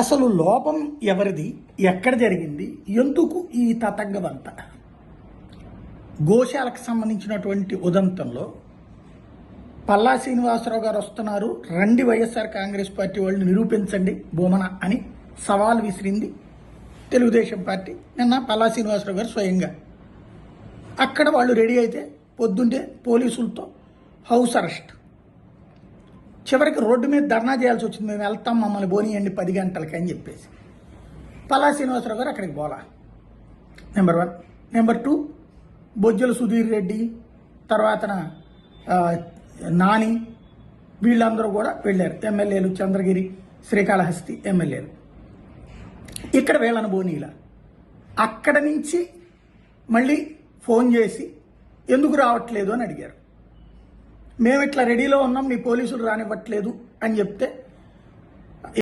అసలు లోపం ఎవరిది? ఎక్కడ జరిగింది? ఎందుకు ఈ తతంగమంతా? గోశాలకు సంబంధించినటువంటి ఉదంతంలో పల్లా శ్రీనివాసరావు గారు వస్తున్నారు. రండి వైఎస్ఆర్ కాంగ్రెస్ పార్టీ వాళ్ళని నిరూపించండి బొమ్మన అని సవాల్ విసిరింది తెలుగుదేశం పార్టీ. నిన్న పల్లా శ్రీనివాసరావు గారు స్వయంగా. అక్కడ వాళ్ళు రెడీ అయితే పొద్దుంటే పోలీసులతో హౌస్ అరెస్ట్. చివరికి రోడ్డు మీద ధర్నా చేయాల్సి వచ్చింది. మేము వెళ్తాం మమ్మల్ని పోనీయండి పది గంటలకి అని చెప్పేసి. పలా శ్రీనివాసరావు గారు అక్కడికి పోలా. Number one number two Bojjala Sudheer Reddy తర్వాత నాని వీళ్ళందరూ కూడా వెళ్ళారు. ఎమ్మెల్యేలు చంద్రగిరి శ్రీకాళహస్తి ఎమ్మెల్యేలు. ఇక్కడ వీళ్ళని బోనీల. అక్కడ నుంచి మళ్ళీ ఫోన్ చేసి ఎందుకు రావట్లేదు అని అడిగారు. మేము ఇట్లా రెడీలో ఉన్నాం మీ పోలీసులు రానివ్వట్లేదు అని చెప్తే